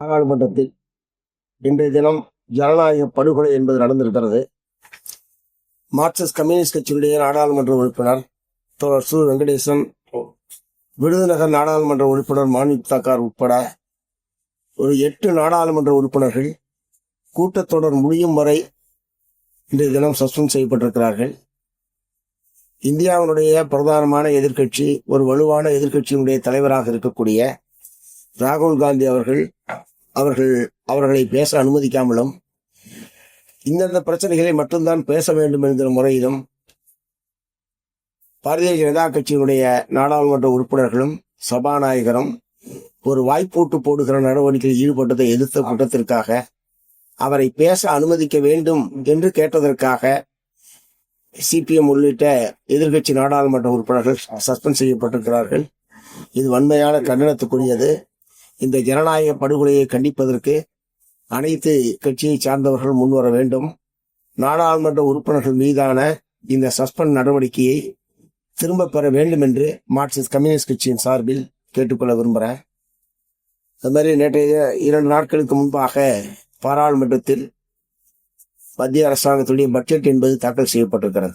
நாடாளுமன்றத்தில் இன்றைய தினம் ஜனநாயக படுகொலை என்பது நடந்திருக்கிறது. மார்க்சிஸ்ட் கம்யூனிஸ்ட் கட்சியுடைய நாடாளுமன்ற உறுப்பினர் தோழர் சு. வெங்கடேசன் விருதுநகர் நாடாளுமன்ற உறுப்பினர் மாணிக் தாக்கார் உட்பட ஒரு எட்டு நாடாளுமன்ற உறுப்பினர்கள் கூட்டத்தொடர் முடியும் வரை இன்றைய தினம் சஸ்பெண்ட் செய்யப்பட்டிருக்கிறார்கள். இந்தியாவினுடைய பிரதானமான எதிர்க்கட்சி ஒரு வலுவான எதிர்கட்சியினுடைய தலைவராக இருக்கக்கூடிய ராகுல் காந்தி அவர்கள் அவர்கள் அவர்களை பேச அனுமதிக்காமலும் இந்தந்த பிரச்சனைகளை மட்டும்தான் பேச வேண்டும் என்கிற முறையிலும் பாரதிய ஜனதா கட்சியினுடைய நாடாளுமன்ற உறுப்பினர்களும் சபாநாயகரும் ஒரு வாய்ப்பூட்டு போடுகிற நடவடிக்கையில் ஈடுபட்டதை எதிர்த்த கூட்டத்திற்காக அவரை பேச அனுமதிக்க வேண்டும் என்று கேட்டதற்காக சிபிஎம் உள்ளிட்ட எதிர்க்கட்சி நாடாளுமன்ற உறுப்பினர்கள் சஸ்பெண்ட் செய்யப்பட்டிருக்கிறார்கள். இது வன்மையான கண்டனத்துக்குரியது. இந்த ஜனநாயக படுகொலையை கண்டிப்பதற்கு அனைத்து கட்சியை சார்ந்தவர்கள் முன்வர வேண்டும். நாடாளுமன்ற உறுப்பினர்கள் மீதான இந்த சஸ்பெண்ட் நடவடிக்கையை திரும்ப பெற வேண்டும் என்று மார்க்சிஸ்ட் கம்யூனிஸ்ட் கட்சியின் சார்பில் கேட்டுக்கொள்ள விரும்புகிறேன். அது மாதிரி நேற்றைய இரண்டு நாட்களுக்கு முன்பாக பாராளுமன்றத்தில் மத்திய அரசாங்கத்துடைய பட்ஜெட் என்பது தாக்கல் செய்யப்பட்டிருக்கிறது.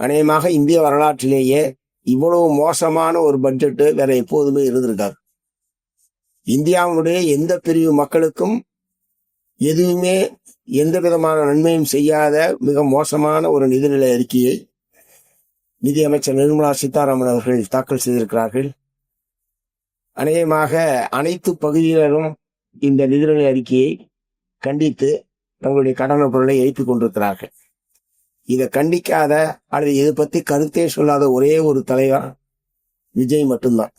அநேகமாக இந்திய வரலாற்றிலேயே இவ்வளவு மோசமான ஒரு பட்ஜெட்டு வேற எப்போதுமே இருந்திருக்காது. இந்தியாவுடைய எந்த பிரிவு மக்களுக்கும் எதுவுமே எந்த விதமான நன்மையும் செய்யாத மிக மோசமான ஒரு நிதிநிலை அறிக்கையை நிதியமைச்சர் நிர்மலா சீதாராமன் அவர்கள் தாக்கல் செய்திருக்கிறார்கள். அநேகமாக அனைத்து பகுதியினரும் இந்த நிதிநிலை அறிக்கையை கண்டித்து தங்களுடைய கடன பொருளை எழுப்பிக் கொண்டிருக்கிறார்கள். இதை கண்டிக்காத அல்லது இதை பற்றி கருத்தே சொல்லாத ஒரே ஒரு தலைவர் விஜய் மட்டும்தான்.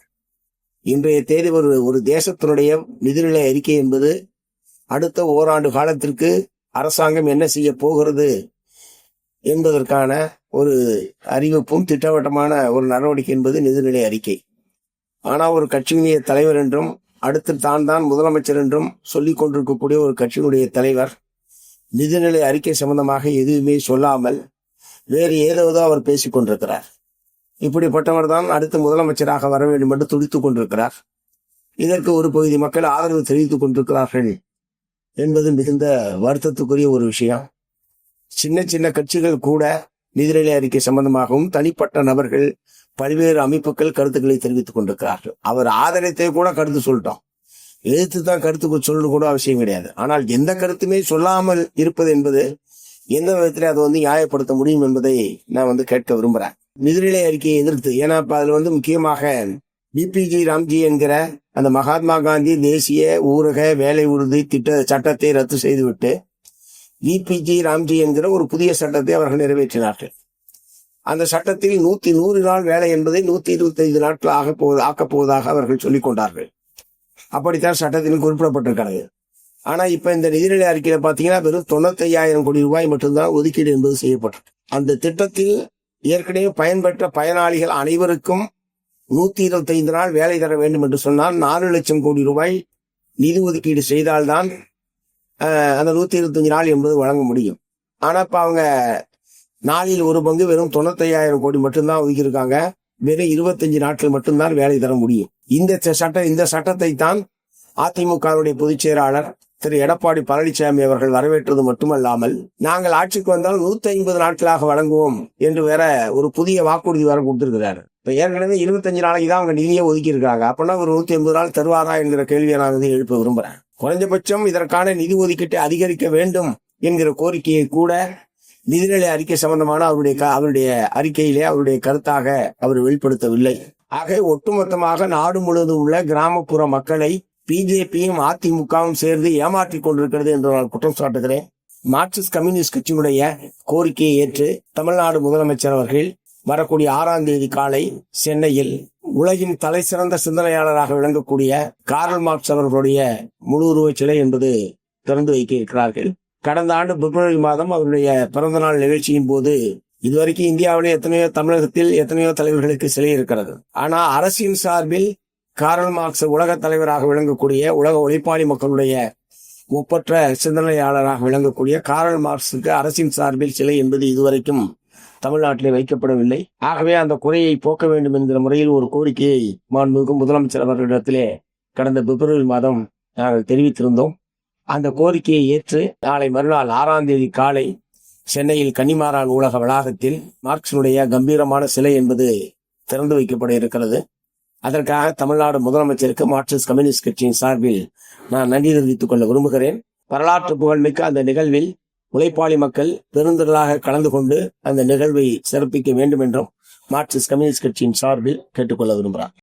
இன்றைய தேதி ஒரு ஒரு தேசத்தினுடைய நிதிநிலை அறிக்கை என்பது அடுத்த ஓராண்டு காலத்திற்கு அரசாங்கம் என்ன செய்ய போகிறது என்பதற்கான ஒரு அறிவிப்பும் திட்டவட்டமான ஒரு நடவடிக்கை என்பது நிதிநிலை அறிக்கை. ஆனால் ஒரு கட்சியினுடைய தலைவர் என்றும் அடுத்து தான் தான் முதலமைச்சர் என்றும் சொல்லிக் கொண்டிருக்கக்கூடிய ஒரு கட்சியினுடைய தலைவர் நிதிநிலை அறிக்கை சம்பந்தமாக எதுவுமே சொல்லாமல் வேறு ஏதாவது அவர் பேசிக் கொண்டிருக்கிறார். இப்படிப்பட்டவர் தான் அடுத்த முதலமைச்சராக வர வேண்டும் என்று துடித்துக் கொண்டிருக்கிறார். இதற்கு ஒரு பகுதி மக்கள் ஆதரவு தெரிவித்துக் கொண்டிருக்கிறார்கள் என்பது மிகுந்த வருத்தத்துக்குரிய ஒரு விஷயம். சின்ன சின்ன கட்சிகள் கூட நிதிநிலை அறிக்கை சம்பந்தமாகவும் தனிப்பட்ட நபர்கள் பல்வேறு அமைப்புகள் கருத்துக்களை தெரிவித்துக் கொண்டிருக்கிறார்கள். அவர் ஆதரத்தை கூட கருத்து சொல்லிட்டோம். எதிர்த்து தான் கருத்து சொல்லணும் கூட அவசியம் கிடையாது. ஆனால் எந்த கருத்துமே சொல்லாமல் இருப்பது என்பது எந்த விதத்திலே அதை வந்து நியாயப்படுத்த முடியும் என்பதை நான் வந்து கேட்க விரும்புறேன். நிதிநிலை அறிக்கையை எதிர்த்து ஏன்னா இப்ப அதுல வந்து முக்கியமாக பிபிஜி ராம்ஜி என்கிற அந்த மகாத்மா காந்தி தேசிய ஊரக வேலை உறுதி திட்ட சட்டத்தை ரத்து செய்துவிட்டு பிபிஜி ராம்ஜி என்கிற ஒரு புதிய சட்டத்தை அவர்கள் நிறைவேற்றினார்கள். அந்த சட்டத்தில் நூத்தி நூறு நாள் வேலை என்பதை நூத்தி இருபத்தி ஐந்து நாட்கள் ஆக போவது ஆக்கப் போவதாக அவர்கள் சொல்லிக் கொண்டார்கள். அப்படித்தான் சட்டத்தில் குறிப்பிடப்பட்டிருக்கிறது. ஆனா இப்ப இந்த நிதிநிலை அறிக்கையில பாத்தீங்கன்னா வெறும் தொண்ணூத்தையாயிரம் கோடி ரூபாய் மட்டும்தான் ஒதுக்கீடு என்பது செய்யப்பட்டது அந்த திட்டத்தில் ஏற்கனவே பயன்பெற்ற பயனாளிகள் அனைவருக்கும் நூத்தி இருபத்தைந்து நாள் வேலை தர வேண்டும் என்று சொன்னால் நாலு லட்சம் கோடி ரூபாய் நிதி ஒதுக்கீடு செய்தால்தான் அந்த நூத்தி இருபத்தஞ்சு நாள் என்பது வழங்க முடியும். ஆனா இப்ப அவங்க நாளில் ஒரு பங்கு வெறும் தொண்ணூத்தையாயிரம் கோடி மட்டும்தான் ஒதுக்கியிருக்காங்க. வெறும் இருபத்தஞ்சு நாட்கள் மட்டும்தான் வேலை தர முடியும். இந்த சட்டம் இந்த சட்டத்தை தான் அதிமுகவுடைய பொதுச் செயலாளர் திரு எடப்பாடி பழனிசாமி அவர்கள் வரவேற்றது மட்டுமல்லாமல் நாங்கள் ஆட்சிக்கு வந்தால் நூத்தி ஐம்பது நாட்களாக வழங்குவோம் என்று வேற ஒரு புதிய வாக்குறுதி வர கொடுத்திருக்கிறாரு. இப்ப ஏற்கனவே இருபத்தஞ்சு நாளைக்கு தான் அவங்க நிதியை ஒதுக்கி இருக்காங்க அப்படின்னா ஒரு நூத்தி ஐம்பது நாள் தருவாரா என்கிற கேள்வியை நான் வந்து எழுப்ப விரும்புறேன். குறைஞ்சபட்சம் இதற்கான நிதி ஒதுக்கீட்டை அதிகரிக்க வேண்டும் என்கிற கோரிக்கையை கூட நிதிநிலை அறிக்கை சம்பந்தமான அவருடைய அவருடைய அறிக்கையிலே அவருடைய கருத்தாக அவர் வெளிப்படுத்தவில்லை. ஆக ஒட்டுமொத்தமாக நாடு முழுவதும் உள்ள கிராமப்புற மக்களை பிஜேபியும் அதிமுகவும் சேர்ந்து ஏமாற்றிக் கொண்டிருக்கிறது என்று நான் குற்றம் சாட்டுகிறேன். மார்க்சிஸ்ட் கம்யூனிஸ்ட் கட்சியுடைய கோரிக்கையை ஏற்று தமிழ்நாடு முதலமைச்சர் அவர்கள் வரக்கூடிய ஆறாம் தேதி காலை சென்னையில் உலகின் தலை சிறந்த சிந்தனையாளராக விளங்கக்கூடிய கார்ல் மார்க்ஸ் அவர்களுடைய முழு உருவ சிலை என்பது திறந்து வைக்க இருக்கிறார்கள் கடந்த ஆண்டு பிப்ரவரி மாதம் அவருடைய பிறந்த நாள் நிகழ்ச்சியின் போது இதுவரைக்கும் இந்தியாவிலே எத்தனையோ தமிழகத்தில் எத்தனையோ தலைவர்களுக்கு சிலை இருக்கிறது. ஆனால் அரசின் சார்பில் காரல் மார்க்ஸ் உலக தலைவராக விளங்கக்கூடிய உலக ஒளிப்பாளி மக்களுடைய ஒப்பற்ற சிந்தனையாளராக விளங்கக்கூடிய காரல் மார்க்ஸுக்கு அரசின் சார்பில் சிலை என்பது இதுவரைக்கும் தமிழ்நாட்டிலே வைக்கப்படவில்லை. ஆகவே அந்த குறையை போக்க வேண்டும் என்கிற முறையில் ஒரு கோரிக்கையை மாண்புமிகு முதலமைச்சர் அவர்களிடத்திலே கடந்த பிப்ரவரி மாதம் நாங்கள் தெரிவித்திருந்தோம். அந்த கோரிக்கையை ஏற்று நாளை மறுநாள் ஆறாம் தேதி காலை சென்னையில் கன்னிமாரான் நூலக வளாகத்தில் மார்க்சினுடைய கம்பீரமான சிலை என்பது திறந்து வைக்கப்பட இருக்கிறது. அதற்காக தமிழ்நாடு முதலமைச்சருக்கு மார்க்சிஸ்ட் கம்யூனிஸ்ட் கட்சியின் சார்பில் நான் நன்றி தெரிவித்துக் கொள்ள விரும்புகிறேன். வரலாற்று புகழ்மிக்க அந்த நிகழ்வில் உழைப்பாளி மக்கள் பெருந்திரளாக கலந்து கொண்டு அந்த நிகழ்வை சிறப்பிக்க வேண்டும் என்றும் மார்க்சிஸ்ட் கம்யூனிஸ்ட் கட்சியின் சார்பில் கேட்டுக்கொள்ள விரும்புகிறார்.